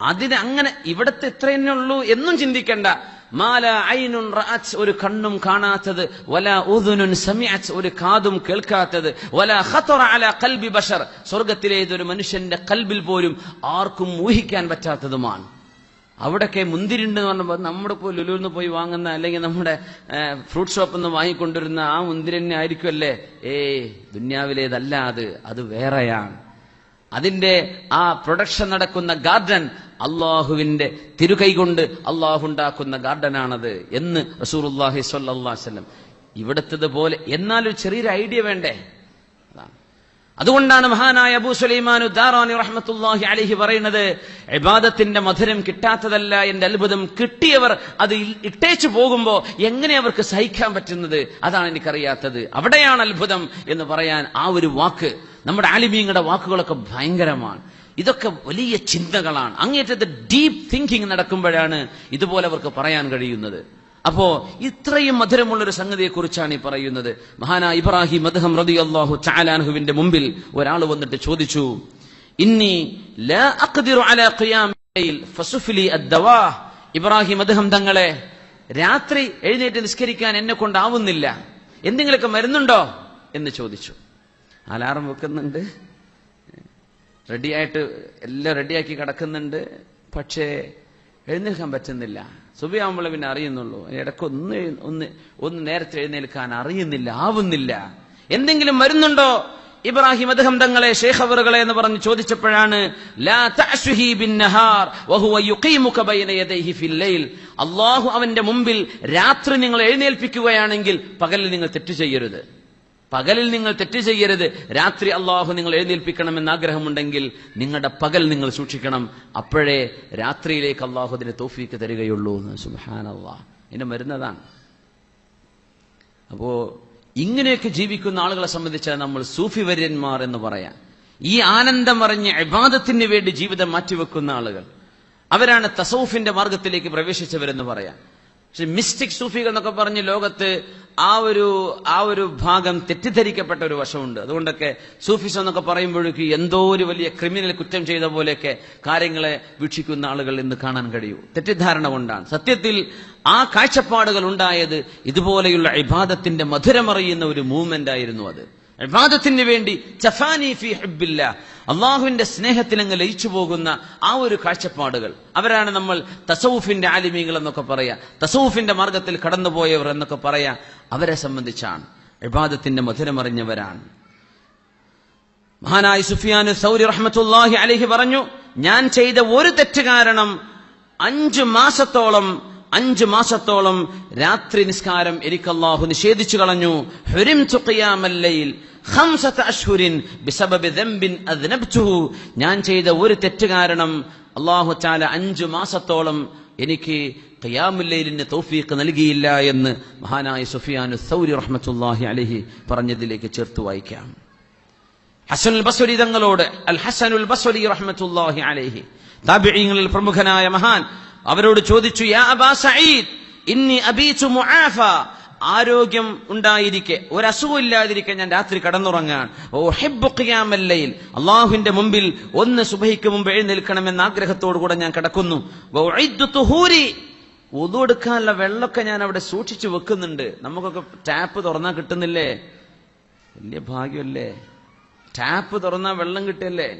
അതിന് അങ്ങനെ ഇവിടത്തെ തന്നെ ഉള്ളൂ എന്നും ചിന്തിക്കണ്ട. മാല ഐനുൻ റാച്ച് ഒരു കണ്ണും കാണാത്തത് വല ഉദുനുൻ സമിഅത്ത് ഒരു കാതും കേൾക്കാത്തത് വല ഖതറ അല ഖൽബി ബഷർ സ്വർഗത്തിലെ മനുഷ്യന്റെ കൽബിൽ പോലും ആർക്കും ഊഹിക്കാൻ പറ്റാത്തതുമാണ്. അവിടൊക്കെ മുന്തിരിണ്ട് എന്ന് പറഞ്ഞപ്പോൾ നമ്മുടെ ഇപ്പോൾ ലുലുന്ന് പോയി വാങ്ങുന്ന അല്ലെങ്കിൽ നമ്മുടെ ഫ്രൂട്ട് ഷോപ്പിൽ നിന്ന് വാങ്ങിക്കൊണ്ടിരുന്ന ആ മുന്തിരി ആയിരിക്കുമല്ലേ? ഏ ദുന്യാവിലേതല്ല അത് അത് വേറെയാണ്. അതിന്റെ ആ പ്രൊഡക്ഷൻ നടക്കുന്ന ഗാർഡൻ അള്ളാഹുവിന്റെ തിരുകൈ കൊണ്ട് അള്ളാഹു ഉണ്ടാക്കുന്ന ഗാർഡനാണത് എന്ന് റസൂർല്ലാഹി സ്വല്ലാസ്ലം ഇവിടുത്തത് പോലെ ഒരു ചെറിയൊരു ഐഡിയ വേണ്ടേ? അതുകൊണ്ടാണ് മഹാനായ അബൂ സുലൈമാനു ദാറാനി റഹ്മത്തുല്ലാഹി അലഹി പറയുന്നത് ഇബാദത്തിന്റെ മധുരം കിട്ടാത്തതല്ല എന്റെ അത്ഭുതം കിട്ടിയവർ അത് ഇട്ടേച്ചു പോകുമ്പോ എങ്ങനെ അവർക്ക് സഹിക്കാൻ പറ്റുന്നത്? അതാണ് എനിക്കറിയാത്തത്. അവിടെയാണ് അത്ഭുതം എന്ന് പറയാൻ ആ ഒരു വാക്ക് നമ്മുടെ ആലിമീങ്ങളുടെ വാക്കുകളൊക്കെ ഭയങ്കരമാണ്. ഇതൊക്കെ വലിയ ചിന്തകളാണ്. അങ്ങേറ്റത്തെ ഡീപ്പ് തിങ്കിങ് നടക്കുമ്പോഴാണ് ഇതുപോലെ അവർക്ക് പറയാൻ കഴിയുന്നത്. അപ്പോ ഇത്രയും മധുരമുള്ളൊരു സംഗതിയെ കുറിച്ചാണ് ഈ പറയുന്നത്. മഹാന ഇബ്രാഹിം അദ്ദേഹം റതി അള്ളാഹു ചാലാൻഹുവിന്റെ മുമ്പിൽ ഒരാൾ വന്നിട്ട് ചോദിച്ചു ഇന്നി ഇബ്രാഹിം അദ്ദേഹം തങ്ങളെ രാത്രി എഴുന്നേറ്റ് നിസ്കരിക്കാൻ എന്നെ കൊണ്ടാവുന്നില്ല. എന്തെങ്കിലുമൊക്കെ മരുന്നുണ്ടോ? എന്ന് ചോദിച്ചു. അലാറം വെക്കുന്നുണ്ട്. റെഡിയായിട്ട് എല്ലാം റെഡിയാക്കി കിടക്കുന്നുണ്ട്. പക്ഷേ എഴുന്നേൽക്കാൻ പറ്റുന്നില്ല. സുബിയാകുമ്പോൾ പിന്നെ അറിയുന്നുള്ളൂ. ഇടയ്ക്ക് ഒന്ന് ഒന്ന് ഒന്ന് നേരത്തെ എഴുന്നേൽക്കാൻ അറിയുന്നില്ല ആവുന്നില്ല. എന്തെങ്കിലും വരുന്നുണ്ടോ? ഇബ്രാഹിം അദ്ദേഹം തങ്ങളെ ഷേഖവറുകളെ എന്ന് പറഞ്ഞ് ചോദിച്ചപ്പോഴാണ് അള്ളാഹു അവന്റെ മുമ്പിൽ രാത്രി നിങ്ങൾ എഴുന്നേൽപ്പിക്കുകയാണെങ്കിൽ പകലിൽ നിങ്ങൾ തെറ്റ് ചെയ്യരുത്. പകലിൽ നിങ്ങൾ തെറ്റ് ചെയ്യരുത്. രാത്രി അള്ളാഹു നിങ്ങൾ എഴുന്നേൽപ്പിക്കണമെന്ന് ആഗ്രഹമുണ്ടെങ്കിൽ നിങ്ങളുടെ പകൽ നിങ്ങൾ സൂക്ഷിക്കണം. അപ്പോഴേ രാത്രിയിലേക്ക് അള്ളാഹു അതിന് തോഫീക്ക് തരികയുള്ളൂ എന്ന്. സുഹാൻ അള്ളാഹ് ഇതിന്റെ മരുന്നതാണ് അപ്പോ ഇങ്ങനെയൊക്കെ ജീവിക്കുന്ന ആളുകളെ സംബന്ധിച്ചാൽ നമ്മൾ സൂഫി വര്യന്മാർ എന്ന് പറയാം. ഈ ആനന്ദം അറിഞ്ഞ ഇബാദത്തിന് വേണ്ടി ജീവിതം മാറ്റിവെക്കുന്ന ആളുകൾ. അവരാണ് തസൗഫിന്റെ മാർഗത്തിലേക്ക് പ്രവേശിച്ചവരെന്ന് പറയാം. പക്ഷെ മിസ്റ്റിക് സൂഫികൾ എന്നൊക്കെ പറഞ്ഞ് ലോകത്ത് ആ ഒരു ആ ഒരു ഭാഗം തെറ്റിദ്ധരിക്കപ്പെട്ട ഒരു വശമുണ്ട്. അതുകൊണ്ടൊക്കെ സൂഫിസം എന്നൊക്കെ പറയുമ്പോഴേക്ക് എന്തോ ഒരു വലിയ ക്രിമിനൽ കുറ്റം ചെയ്ത പോലെയൊക്കെ കാര്യങ്ങളെ വീക്ഷിക്കുന്ന ആളുകൾ ഇന്ന് കാണാൻ കഴിയൂ. തെറ്റിദ്ധാരണ കൊണ്ടാണ്. സത്യത്തിൽ ആ കാഴ്ചപ്പാടുകൾ ഉണ്ടായത് ഇതുപോലെയുള്ള ഇബാദത്തിന്റെ മധുരമറിയുന്ന ഒരു മൂവ്മെന്റ് ആയിരുന്നു അത്. ഇബാദത്തിന് വേണ്ടി ചഫാനി ഫി ഹബ്ബില്ല. അള്ളാഹുവിന്റെ സ്നേഹത്തിൽ അങ്ങ് ലയിച്ചു പോകുന്ന ആ ഒരു കാഴ്ചപ്പാടുകൾ. അവരാണ് നമ്മൾ തസൌഫിന്റെ ആലിമീങ്ങൾ എന്നൊക്കെ പറയാ. തസൌഫിന്റെ മാർഗത്തിൽ കടന്നുപോയവർ എന്നൊക്കെ പറയാ. അവരെ സംബന്ധിച്ചാണ്. ഇബാദത്തിന്റെ മധുരമറിഞ്ഞവരാണ്. മഹാനായ സുഫിയാൻ സൗരി റഹ്മത്തുല്ലാഹി അലഹി പറഞ്ഞു ഞാൻ ചെയ്ത ഒരു തെറ്റ് കാരണം അഞ്ചു മാസത്തോളം അഞ്ചു മാസത്തോളം രാത്രി നിസ്കാരം എനിക്ക് അല്ലാഹു നിഷേധിച്ചു കളഞ്ഞു. ഹുരിം അദ്നബ്തുഹു. ഞാൻ ചെയ്ത ഒരു തെറ്റ് കാരണം അല്ലാഹു തആല അഞ്ചു മാസത്തോളം എനിക്ക് ഖിയാമുല്ലൈലിന് തൗഫീഖ് നൽകിയില്ല എന്ന് മഹാനായ സുഫിയാനു സൗരി റഹ്മത്തുല്ലാഹി അലഹി പറഞ്ഞതിലേക്ക് ചേർത്ത് വായിക്കാം. ഹസനുൽ ബസ്വരി തങ്ങളോട് അൽ ഹസനുൽ ബസ്വരി റഹ്മത്തുല്ലാഹി അലൈഹി. താബിഈങ്ങളിൽ പ്രമുഖനായ മഹാൻ അവരോട് ചോദിച്ചു യാ ഇന്നി മുആഫ. ആരോഗ്യം ഉണ്ടായിരിക്കെ ഒരു ഇല്ലാതിരിക്കെ ഞാൻ രാത്രി കടന്നുറങ്ങാൻ ഓ ഹെബുക്കിയാമല്ലയിൽ അള്ളാഹുവിന്റെ മുമ്പിൽ ഒന്ന് സുബഹിക്ക് മുമ്പ് എഴുന്നേൽക്കണമെന്ന ആഗ്രഹത്തോടു കൂടെ ഞാൻ കിടക്കുന്നു. ഒതുവെടുക്കാനുള്ള വെള്ളമൊക്കെ ഞാൻ അവിടെ സൂക്ഷിച്ചു വെക്കുന്നുണ്ട്. നമുക്കൊക്കെ ടാപ്പ് തുറന്നാൽ കിട്ടുന്നില്ലേ? വലിയ ഭാഗ്യമല്ലേ? ടാപ്പ് തുറന്നാൽ വെള്ളം കിട്ടിയല്ലേ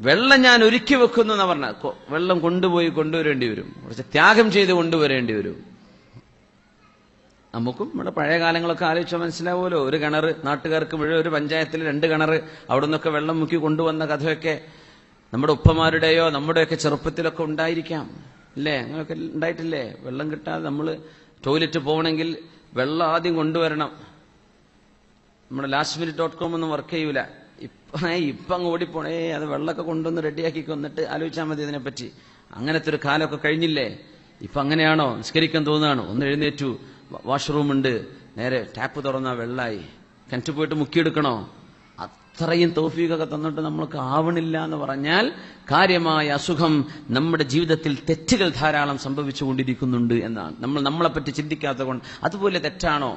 വെള്ളം ഞാൻ ഒരുക്കി വെക്കുന്നു എന്ന് പറഞ്ഞ. വെള്ളം കൊണ്ടുപോയി കൊണ്ടുവരേണ്ടി വരും. കുറച്ച് ത്യാഗം ചെയ്ത് കൊണ്ടുവരേണ്ടി വരും. നമുക്കും നമ്മുടെ പഴയ കാലങ്ങളൊക്കെ ആലോചിച്ചാൽ മനസ്സിലാവുമല്ലോ. ഒരു കിണർ നാട്ടുകാർക്ക് മുഴുവൻ ഒരു പഞ്ചായത്തിൽ രണ്ട് കിണർ അവിടെ നിന്നൊക്കെ വെള്ളം മുക്കി കൊണ്ടുവന്ന കഥയൊക്കെ നമ്മുടെ ഉപ്പമാരുടെയോ നമ്മുടെയൊക്കെ ചെറുപ്പത്തിലൊക്കെ ഉണ്ടായിരിക്കാം. അല്ലേ അങ്ങനെയൊക്കെ ഉണ്ടായിട്ടില്ലേ? വെള്ളം കിട്ടാതെ നമ്മൾ ടോയ്ലറ്റ് പോകണമെങ്കിൽ വെള്ളം ആദ്യം കൊണ്ടുവരണം. നമ്മുടെ ലാസ്റ്റ് മിനിറ്റ് ഡോട്ട് കോം ഒന്നും വർക്ക് ചെയ്യൂല. ഇപ്പൊ ഇപ്പൊ ഓടിപ്പോണേ അത് വെള്ളമൊക്കെ കൊണ്ടുവന്ന് റെഡിയാക്കി കൊന്നിട്ട് ആലോചിച്ചാൽ മതി ഇതിനെപ്പറ്റി. അങ്ങനത്തെ ഒരു കാലമൊക്കെ കഴിഞ്ഞില്ലേ? ഇപ്പൊ അങ്ങനെയാണോ? നിസ്കരിക്കാൻ തോന്നുകയാണോ? ഒന്ന് എഴുന്നേറ്റു. വാഷ്റൂം ഉണ്ട് നേരെ ടാപ്പ് തുറന്ന വെള്ളായി. കിണറ്റ് പോയിട്ട് മുക്കിയെടുക്കണോ? അത്രയും തോഫീകൊക്കെ തന്നിട്ട് നമ്മൾക്ക് ആവണില്ല എന്ന് പറഞ്ഞാൽ കാര്യമായ അസുഖം നമ്മുടെ ജീവിതത്തിൽ തെറ്റുകൾ ധാരാളം സംഭവിച്ചുകൊണ്ടിരിക്കുന്നുണ്ട് എന്നാണ്. നമ്മൾ നമ്മളെപ്പറ്റി ചിന്തിക്കാത്ത കൊണ്ട് അതുപോലെ തെറ്റാണോ?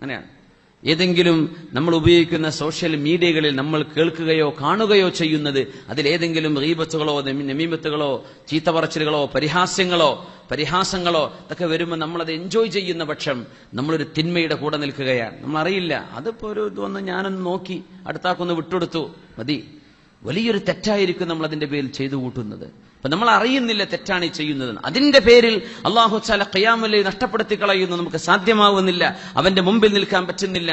അങ്ങനെയാണ്. ഏതെങ്കിലും നമ്മൾ ഉപയോഗിക്കുന്ന സോഷ്യൽ മീഡിയകളിൽ നമ്മൾ കേൾക്കുകയോ കാണുകയോ ചെയ്യുന്നത് അതിലേതെങ്കിലും റീബത്തുകളോ നമീമത്തുകളോ ചീത്തപറച്ചിലുകളോ പരിഹാസ്യങ്ങളോ പരിഹാസങ്ങളോ ഇതൊക്കെ വരുമ്പോൾ നമ്മളത് എൻജോയ് ചെയ്യുന്ന പക്ഷം നമ്മളൊരു തിന്മയുടെ കൂടെ നിൽക്കുകയാണ്. നമ്മൾ അറിയില്ല അതിപ്പോ ഒരു ഇതൊന്ന് ഞാനൊന്ന് നോക്കി അടുത്താക്കൊന്ന് വിട്ടുകൊടുത്തു. മതി. വലിയൊരു തെറ്റായിരിക്കും നമ്മൾ അതിന്റെ പേരിൽ ചെയ്തു കൂട്ടുന്നത്. അപ്പൊ നമ്മൾ അറിയുന്നില്ല തെറ്റാണ് ചെയ്യുന്നത് അതിന്റെ പേരിൽ അള്ളാഹു ചാല ഖയാമലെ നഷ്ടപ്പെടുത്തി കളയുന്നു നമുക്ക് സാധ്യമാവുന്നില്ല. അവന്റെ മുമ്പിൽ നിൽക്കാൻ പറ്റുന്നില്ല.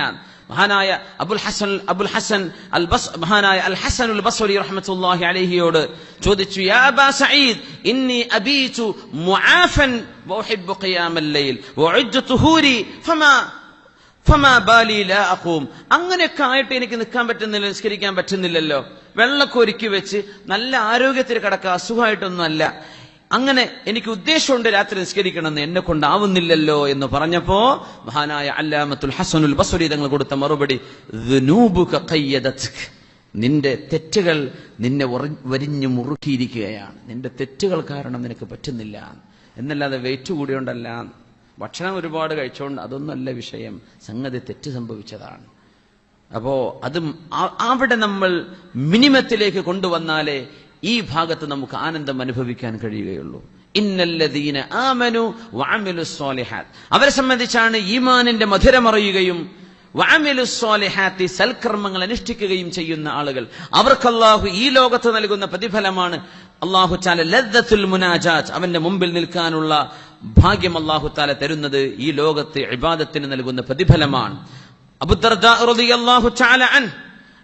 മഹാനായ Abul Hasan Abul Hasan al bus മഹാനായ അൽ ഹസൻ ഉൽ ബസ്വലി റഹ്മത്തുല്ലാഹി അലൈഹിയോട് ചോദിച്ചു യാ അബാ സഈദ് ഇന്നി അബീതു മുആഫൻ വഉഹിബ്ബു ഖിയാമൽ ലൈൽ വഉജ്ജു തുഹൂരി ഫമാ അങ്ങനെയൊക്കെ ആയിട്ട് എനിക്ക് നിൽക്കാൻ പറ്റുന്നില്ല നിസ്കരിക്കാൻ പറ്റുന്നില്ലല്ലോ. വെള്ളമൊക്കെ ഒരുക്കി വെച്ച് നല്ല ആരോഗ്യത്തിൽ കിടക്കുക അസുഖമായിട്ടൊന്നും അല്ല അങ്ങനെ എനിക്ക് ഉദ്ദേശമുണ്ട് രാത്രി നിസ്കരിക്കണമെന്ന്. എന്നെ കൊണ്ടാവുന്നില്ലല്ലോ എന്ന് പറഞ്ഞപ്പോ മഹാനായ അല്ലാമത്തുൽ ഹസനുൽ ബസുരി തങ്ങൾ കൊടുത്ത മറുപടി. നിന്റെ തെറ്റുകൾ നിന്നെ വരിഞ്ഞു മുറുക്കിയിരിക്കുകയാണ്. നിന്റെ തെറ്റുകൾ കാരണം നിനക്ക് പറ്റുന്നില്ല. എന്നല്ലാതെ വെയിറ്റ് കൂടിയോണ്ടല്ല. ഭക്ഷണം ഒരുപാട് കഴിച്ചോണ്ട് അതൊന്നല്ല വിഷയം. സംഗതി തെറ്റ് സംഭവിച്ചതാണ്. അപ്പോ അത് അവിടെ നമ്മൾ മിനിമത്തിലേക്ക് കൊണ്ടുവന്നാലേ ഈ ഭാഗത്ത് നമുക്ക് ആനന്ദം അനുഭവിക്കാൻ കഴിയുകയുള്ളൂ. ഇന്നല്ലദീന ആമനു വാമിലു സ്വാലിഹാത്ത് അവരെ സംബന്ധിച്ചാണ് ഈമാനിന്റെ മധുരമറിയുകയും വാമിലുസ്വാലിഹാത്തി സൽക്കർമ്മങ്ങൾ അനുഷ്ഠിക്കുകയും ചെയ്യുന്ന ആളുകൾ. അവർക്ക് ഈ ലോകത്ത് നൽകുന്ന പ്രതിഫലമാണ് അള്ളാഹു താല ലദ്ദത്തുൽ മുനാജാത്ത് അവന്റെ മുമ്പിൽ നിൽക്കാനുള്ള ഭാഗ്യം അള്ളാഹു താല തരുന്നത് ഈ ലോകത്തെ ഇബാദത്തിന് നൽകുന്ന പ്രതിഫലമാണ്.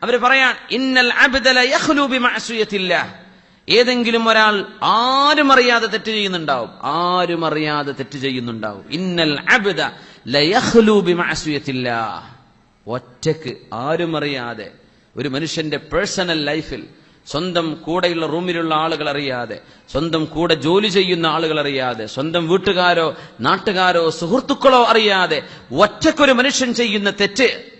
അവർ പറയാൻ ഇന്നൽ ഏതെങ്കിലും ഒരാൾ ആരും അറിയാതെ തെറ്റ് ചെയ്യുന്നുണ്ടാവും. ആരും അറിയാതെ തെറ്റ് ചെയ്യുന്നുണ്ടാവും. ഇന്നൽ ഒറ്റയ്ക്ക് ആരും അറിയാതെ ഒരു മനുഷ്യന്റെ പേഴ്സണൽ ലൈഫിൽ സ്വന്തം കൂടെയുള്ള റൂമിലുള്ള ആളുകൾ അറിയാതെ സ്വന്തം കൂടെ ജോലി ചെയ്യുന്ന ആളുകൾ അറിയാതെ സ്വന്തം വീട്ടുകാരോ നാട്ടുകാരോ സുഹൃത്തുക്കളോ അറിയാതെ ഒറ്റക്കൊരു മനുഷ്യൻ ചെയ്യുന്ന തെറ്റ്.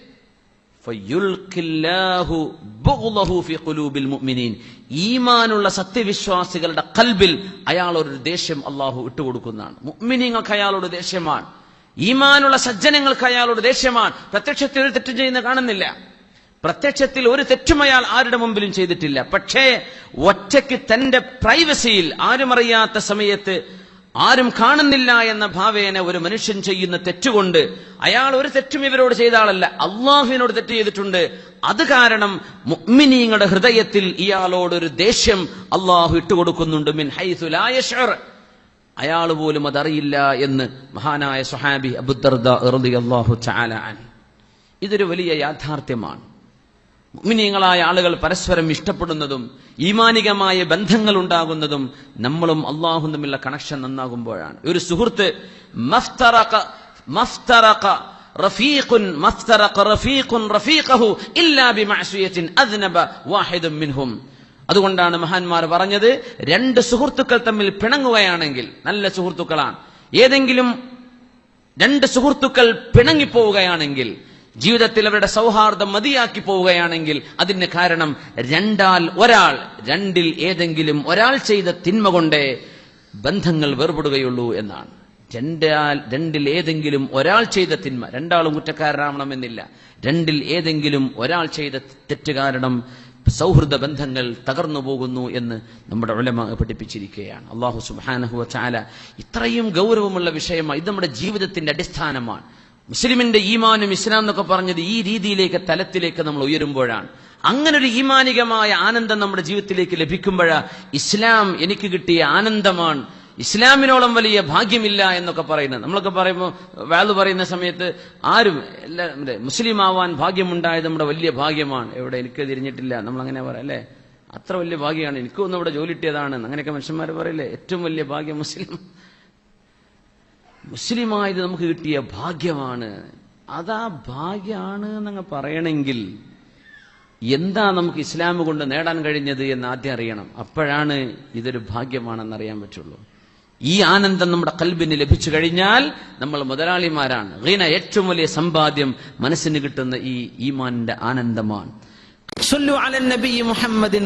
ഈമാനുള്ള സത്യവിശ്വാസികളുടെ കൽബിൽ അയാൾ ഒരു ദേഷ്യം അള്ളാഹു ഇട്ടുകൊടുക്കുന്നതാണ്. മുഅ്മിനീങ്ങൾക്ക് അയാളോട് ദേഷ്യമാണ്. ഈമാനുള്ള സജ്ജനങ്ങൾക്ക് അയാളോട് ദേഷ്യമാണ്. പ്രത്യക്ഷത്തിൽ തെറ്റും ചെയ്യുന്ന കാണുന്നില്ല. പ്രത്യക്ഷത്തിൽ ഒരു തെറ്റും അയാൾ ആരുടെ മുമ്പിലും ചെയ്തിട്ടില്ല. പക്ഷേ ഒറ്റയ്ക്ക് തന്റെ പ്രൈവസിയിൽ ആരും അറിയാത്ത സമയത്ത് ആരും കാണുന്നില്ല എന്ന ഭാവേന ഒരു മനുഷ്യൻ ചെയ്യുന്ന തെറ്റുകൊണ്ട് അയാൾ ഒരു തെറ്റും ഇവരോട് ചെയ്ത ആളല്ല. അള്ളാഹുവിനോട് തെറ്റ് ചെയ്തിട്ടുണ്ട്. അത് കാരണം മുഅ്മിനീങ്ങളുടെ ഹൃദയത്തിൽ ഇയാളോട് ഒരു ദേഷ്യം അള്ളാഹു ഇട്ടുകൊടുക്കുന്നുണ്ട്. മിൻ ഹൈസു ലാ യശ്ഉർ. അയാൾ പോലും അതറിയില്ല എന്ന് മഹാനായ സുഹാബി അബുദർദ ഇതൊരു വലിയ യാഥാർത്ഥ്യമാണ്. മുഅ്മിനീങ്ങളായ ആളുകൾ പരസ്പരം ഇഷ്ടപ്പെടുന്നതും ഈമാനികമായ ബന്ധങ്ങൾ ഉണ്ടാകുന്നതും നമ്മളും അള്ളാഹും തമ്മിലുള്ള കണക്ഷൻ നന്നാകുമ്പോഴാണ്. ഒരു സുഹൃത്ത് മഫ്തറക മഫ്തറക അതുകൊണ്ടാണ് മഹാന്മാർ പറഞ്ഞത് രണ്ട് സുഹൃത്തുക്കൾ തമ്മിൽ പിണങ്ങുകയാണെങ്കിൽ നല്ല സുഹൃത്തുക്കളാണ്. ഏതെങ്കിലും രണ്ട് സുഹൃത്തുക്കൾ പിണങ്ങിപ്പോവുകയാണെങ്കിൽ ജീവിതത്തിൽ അവരുടെ സൗഹാർദ്ദം മതിയാക്കി പോവുകയാണെങ്കിൽ അതിന് കാരണം രണ്ടാൽ ഒരാൾ രണ്ടിൽ ഏതെങ്കിലും ഒരാൾ ചെയ്ത തിന്മ കൊണ്ടേ ബന്ധങ്ങൾ വേർപെടുകയുള്ളൂ എന്നാണ്. രണ്ടാൽ രണ്ടിൽ ഏതെങ്കിലും ഒരാൾ ചെയ്ത തിന്മ രണ്ടാളും കുറ്റക്കാരനാവണമെന്നില്ല. രണ്ടിൽ ഏതെങ്കിലും ഒരാൾ ചെയ്ത തെറ്റ് കാരണം സൗഹൃദ ബന്ധങ്ങൾ തകർന്നു പോകുന്നു എന്ന് നമ്മുടെ ഉലമ പഠിപ്പിച്ചിരിക്കുകയാണ്. അള്ളാഹു സുബാനഹു ചാല ഇത്രയും ഗൗരവമുള്ള വിഷയമാണ് ഇത് നമ്മുടെ ജീവിതത്തിന്റെ അടിസ്ഥാനമാണ്. മുസ്ലിമിന്റെ ഈമാനും ഇസ്ലാം എന്നൊക്കെ പറഞ്ഞത് ഈ രീതിയിലേക്ക് തലത്തിലേക്ക് നമ്മൾ ഉയരുമ്പോഴാണ്. അങ്ങനെ ഒരു ഈമാനികമായ ആനന്ദം നമ്മുടെ ജീവിതത്തിലേക്ക് ലഭിക്കുമ്പോഴാ ഇസ്ലാം എനിക്ക് കിട്ടിയ ആനന്ദമാണ്. ഇസ്ലാമിനോളം വലിയ ഭാഗ്യമില്ല എന്നൊക്കെ പറയുന്നത്. നമ്മളൊക്കെ പറയുമ്പോൾ വാൽ പറയുന്ന സമയത്ത് ആരും എല്ലാ മുസ്ലിം ആവാൻ ഭാഗ്യമുണ്ടായത് നമ്മുടെ വലിയ ഭാഗ്യമാണ്. എവിടെ എനിക്ക് തിരിഞ്ഞിട്ടില്ല. നമ്മൾ അങ്ങനെ പറയാം അല്ലേ? അത്ര വലിയ ഭാഗ്യമാണ്. എനിക്കൊന്നും ഇവിടെ ജോലി കിട്ടിയതാണ്. അങ്ങനെയൊക്കെ മനുഷ്യന്മാർ പറയില്ലേ? ഏറ്റവും വലിയ ഭാഗ്യം മുസ്ലിം. മുസ്ലിമായത് നമുക്ക് കിട്ടിയ ഭാഗ്യമാണ്. അതാ ഭാഗ്യമാണ് എന്നങ്ങ് പറയണമെങ്കിൽ എന്താ നമുക്ക് ഇസ്ലാം കൊണ്ട് നേടാൻ കഴിഞ്ഞത് എന്ന് ആദ്യം അറിയണം. അപ്പോഴാണ് ഇതൊരു ഭാഗ്യമാണെന്ന് അറിയാൻ പറ്റുള്ളൂ. ഈ ആനന്ദം നമ്മുടെ കൽബിന് ലഭിച്ചു കഴിഞ്ഞാൽ നമ്മൾ മുതലാളിമാരാണ്. ഗീന ഏറ്റവും വലിയ സമ്പാദ്യം മനസ്സിന് കിട്ടുന്ന ഈ ഈമാനിന്റെ ആനന്ദമാണ്. അലൻ മുഹമ്മദിൻ